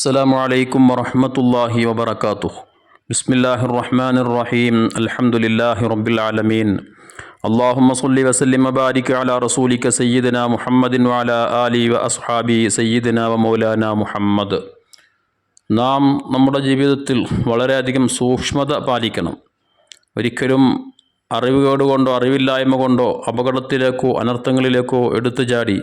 السلام عليكم ورحمة الله وبركاته بسم الله الرحمن الرحيم الحمد لله رب العالمين اللهم صل وسلم وبارك على رسولك سيدنا محمد وعلى آله وأصحابه سيدنا ومولانا محمد നാം നമ്മുടെ ജീവിതത്തിൽ വളരെയധികം സൂക്ഷ്മത പാലിക്കണം ഒരിക്കലും അറിവുകേട് കൊണ്ടോ അറിവില്ലായ്മ കൊണ്ടോ അപകടത്തിലേക്കോ അനർത്ഥങ്ങളിലേക്കോ എടുത്തു ചാടി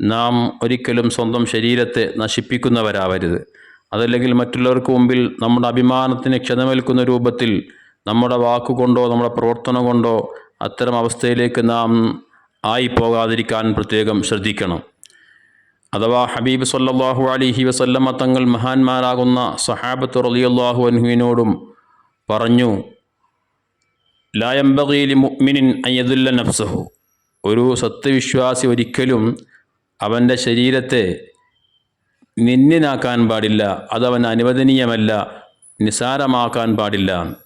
നാം ഒരിക്കലും സ്വന്തം ശരീരത്തെ നശിപ്പിക്കുന്നവരാവരുത്. അതല്ലെങ്കിൽ മറ്റുള്ളവർക്ക് മുമ്പിൽ നമ്മുടെ അഭിമാനത്തിന് ക്ഷതമേൽക്കുന്ന രൂപത്തിൽ നമ്മുടെ വാക്കുകൊണ്ടോ നമ്മുടെ പ്രവർത്തനം കൊണ്ടോ അത്തരം അവസ്ഥയിലേക്ക് നാം ആയിപ്പോകാതിരിക്കാൻ പ്രത്യേകം ശ്രദ്ധിക്കണം. അഥവാ ഹബീബ് സല്ലാഹു അലിഹി വസല്ലമ്മ തങ്ങൾ മഹാന്മാരാകുന്ന സഹാബത്ത് റളിയല്ലാഹു അൻഹുവിനോടും പറഞ്ഞു ലായംബകീലി മുഅ്മിനിൻ അയ്യദുല്ല നഫ്സഹു. ഒരു സത്യവിശ്വാസി ഒരിക്കലും അവന്റെ ശരീരത്തെ നിന്നിനാക്കാൻ പാടില്ല അതവൻ അനുവദനീയമല്ല നിസാരമാക്കാൻ പാടില്ല.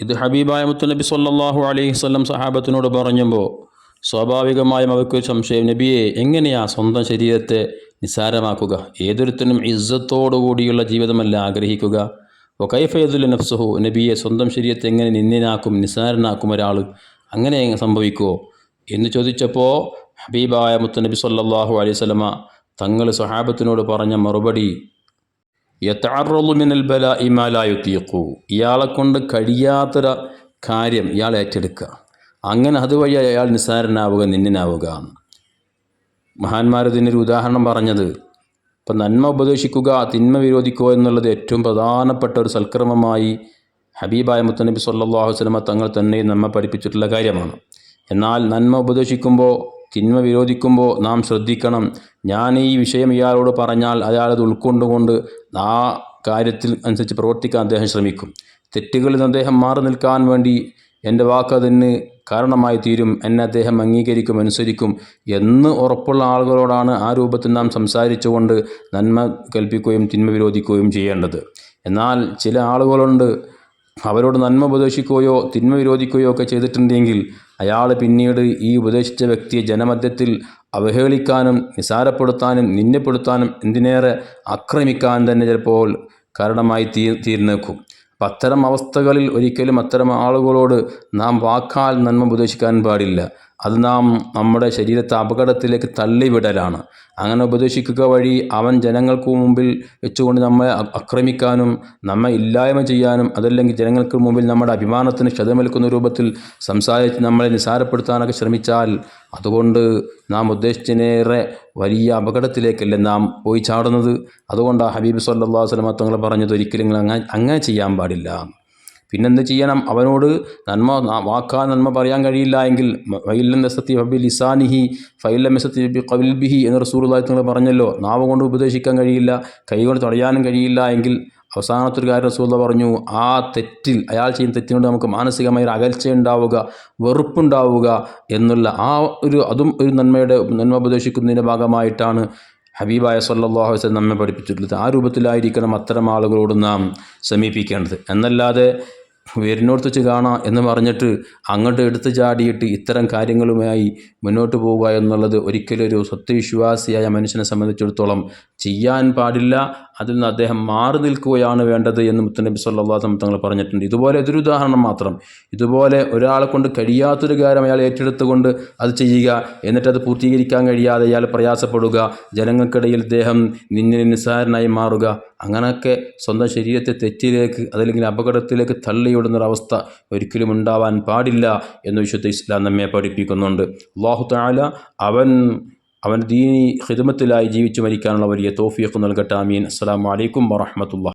ഇത് ഹബീബായ മുത്തുനബി സല്ലാഹു അലൈഹി വസല്ലം സഹാബത്തിനോട് പറഞ്ഞപ്പോൾ സ്വാഭാവികമായും അവർക്ക് സംശയം നബിയെ എങ്ങനെയാ സ്വന്തം ശരീരത്തെ നിസാരമാക്കുക? ഏതൊരുത്തനും ഇസ്സത്തോടുകൂടിയുള്ള ജീവിതമല്ല ആഗ്രഹിക്കുക. കൈഫയദുൽ നഫ്സഹു നബിയെ സ്വന്തം ശരീരത്തെ എങ്ങനെ നിന്നിനാക്കും നിസാരനാക്കും ഒരാൾ അങ്ങനെ സംഭവിക്കുമോ എന്ന് ചോദിച്ചപ്പോൾ ഹബീബായ മുത്തനബി സല്ലാഹു അലൈഹി വസല്ലമ തങ്ങൾ സഹാബത്തിനോട് പറഞ്ഞ മറുപടി യത്തറു മിനൽ ബല ഇമാലായുത്തീക്കു ഇയാളെ കൊണ്ട് കഴിയാത്തൊരു കാര്യം ഇയാൾ ഏറ്റെടുക്കുക. അങ്ങനെ അതുവഴി അയാൾ നിസ്സാരനാവുക നിന്നിനാവുക മഹാന്മാരതിനൊരു ഉദാഹരണം പറഞ്ഞത് ഇപ്പം നന്മ ഉപദേശിക്കുക തിന്മ വിരോധിക്കുക എന്നുള്ളത് ഏറ്റവും പ്രധാനപ്പെട്ട ഒരു സൽക്രമമായി ഹബീബായ മുത്തനബി സല്ലാഹു വസ്ലമ തങ്ങൾ തന്നെ നമ്മെ പഠിപ്പിച്ചിട്ടുള്ള കാര്യമാണ്. എന്നാൽ നന്മ ഉപദേശിക്കുമ്പോൾ തിന്മ വിരോധിക്കുമ്പോൾ നാം ശ്രദ്ധിക്കണം. ഞാൻ ഈ വിഷയം ഇയാളോട് പറഞ്ഞാൽ അയാളത് ഉൾക്കൊണ്ടുകൊണ്ട് ആ കാര്യത്തിൽ അനുസരിച്ച് പ്രവർത്തിക്കാൻ അദ്ദേഹം ശ്രമിക്കും. തെറ്റുകളിൽ നിന്ന് അദ്ദേഹം മാറി നിൽക്കാൻ വേണ്ടി എന്റെ വാക്ക് അതിന് കാരണമായി തീരും. എന്നെ അദ്ദേഹം അംഗീകരിക്കും അനുസരിക്കും എന്ന് ഉറപ്പുള്ള ആളുകളോടാണ് ആ രൂപത്തിൽ നാം സംസാരിച്ചുകൊണ്ട് നന്മ കൽപ്പിക്കുകയും തിന്മ വിരോധിക്കുകയും ചെയ്യേണ്ടത്. എന്നാൽ ചില ആളുകളുണ്ട് അവരോട് നന്മ ഉപദേശിക്കുകയോ തിന്മ വിരോധിക്കുകയോ ഒക്കെ ചെയ്തിട്ടുണ്ടെങ്കിൽ അയാൾ പിന്നീട് ഈ ഉപദേശിച്ച വ്യക്തിയെ ജനമധ്യത്തിൽ അവഹേളിക്കാനും നിസാരപ്പെടുത്താനും നിന്ദപ്പെടുത്താനും എന്തിനേറെ ആക്രമിക്കാൻ തന്നെ ചിലപ്പോൾ കാരണമായി തീ തീർന്നേക്കും അപ്പം അത്തരം അവസ്ഥകളിൽ ഒരിക്കലും അത്തരം ആളുകളോട് നാം വാക്കാൽ നന്മ ഉപദേശിക്കാൻ പാടില്ല. അത് നാം നമ്മുടെ ശരീരത്തെ അപകടത്തിലേക്ക് തള്ളിവിടലാണ്. അങ്ങനെ ഉപദേശിക്കുക വഴി അവൻ ജനങ്ങൾക്ക് മുമ്പിൽ വെച്ചുകൊണ്ട് നമ്മെ ആക്രമിക്കാനും നമ്മെ ഇല്ലായ്മ ചെയ്യാനും അതല്ലെങ്കിൽ ജനങ്ങൾക്ക് മുമ്പിൽ നമ്മുടെ അഭിമാനത്തിന് ക്ഷതമേൽക്കുന്ന രൂപത്തിൽ സംസാരിച്ച് നമ്മളെ നിസാരപ്പെടുത്താനൊക്കെ ശ്രമിച്ചാൽ അതുകൊണ്ട് നാം ഉദ്ദേശിച്ചതിനേറെ വലിയ അപകടത്തിലേക്കല്ലേ നാം പോയി ചാടുന്നത്. അതുകൊണ്ടാണ് ഹബീബ് സല്ലാ വസ്ലമ തങ്ങൾ പറഞ്ഞത് ഒരിക്കലും അങ്ങനെ അങ്ങനെ ചെയ്യാൻ പാടില്ല. പിന്നെന്ത് ചെയ്യണം? അവനോട് നന്മ വാക്കാ നന്മ പറയാൻ കഴിയില്ല എങ്കിൽ ഫൈലം മെസത്തി ഹബി ലിസാനിഹി കവിൽബിഹി എന്ന് റസൂറുള്ളാഹി നിങ്ങൾ പറഞ്ഞല്ലോ. നാവ് കൊണ്ട് ഉപദേശിക്കാൻ കഴിയില്ല കൈ കൊണ്ട് തടയാനും കഴിയില്ല എങ്കിൽ അവസാനത്തൊരു കാര്യം റസൂല പറഞ്ഞു ആ തെറ്റിൽ അയാൾ ചെയ്യുന്ന തെറ്റിനോട് നമുക്ക് മാനസികമായ ഒരു അകൽച്ച ഉണ്ടാവുക വെറുപ്പുണ്ടാവുക എന്നുള്ള ആ ഒരു അതും ഒരു നന്മയുടെ നന്മ ഉപദേശിക്കുന്നതിന്റെ ഭാഗമായിട്ടാണ് ഹബീബായ സല്ലാഹു വസ്ലം നമ്മെ പഠിപ്പിച്ചിട്ടുള്ളത്. ആ രൂപത്തിലായിരിക്കണം അത്തരം ആളുകളോട് നാം സമീപിക്കേണ്ടത്. എന്നല്ലാതെ വരുന്നോടത്ത് വെച്ച് കാണാം എന്ന് പറഞ്ഞിട്ട് അങ്ങോട്ട് എടുത്തു ചാടിയിട്ട് ഇത്തരം കാര്യങ്ങളുമായി മുന്നോട്ട് പോവുക എന്നുള്ളത് ഒരിക്കലും ഒരു സത്യവിശ്വാസിയായ മനുഷ്യനെ സംബന്ധിച്ചിടത്തോളം ചെയ്യാൻ പാടില്ല. അതിൽ നിന്ന് അദ്ദേഹം മാറി നിൽക്കുകയാണ് വേണ്ടത് എന്ന് മുത്തനബി സല്ലാസം തങ്ങൾ പറഞ്ഞിട്ടുണ്ട്. ഇതുപോലെ ഇതൊരു ഉദാഹരണം മാത്രം. ഇതുപോലെ ഒരാളെ കൊണ്ട് കഴിയാത്തൊരു കാര്യം അയാൾ ഏറ്റെടുത്തുകൊണ്ട് അത് ചെയ്യുക എന്നിട്ട് അത് പൂർത്തീകരിക്കാൻ കഴിയാതെ അയാൾ പ്രയാസപ്പെടുക ജനങ്ങൾക്കിടയിൽ അദ്ദേഹം നിന്നിന് നിസ്സാരനായി മാറുക അങ്ങനെയൊക്കെ സ്വന്തം ശരീരത്തെ തെറ്റിലേക്ക് അതല്ലെങ്കിൽ അപകടത്തിലേക്ക് തള്ളിയിടുന്നൊരവസ്ഥ ഒരിക്കലും ഉണ്ടാവാൻ പാടില്ല എന്ന് വിശുദ്ധ ഇസ്ലാം നമ്മെ പഠിപ്പിക്കുന്നുണ്ട്. അള്ളാഹു താല അവൻ അവൻ ദീനി ഹിദമത്തിലായി ജീവിച്ചു മരിക്കാനുള്ള വലിയ തോഫിയൊക്കെ നൽകട്ടെ അമീൻ അസ്സാം വലൈക്കും വറഹമത്തുള്ള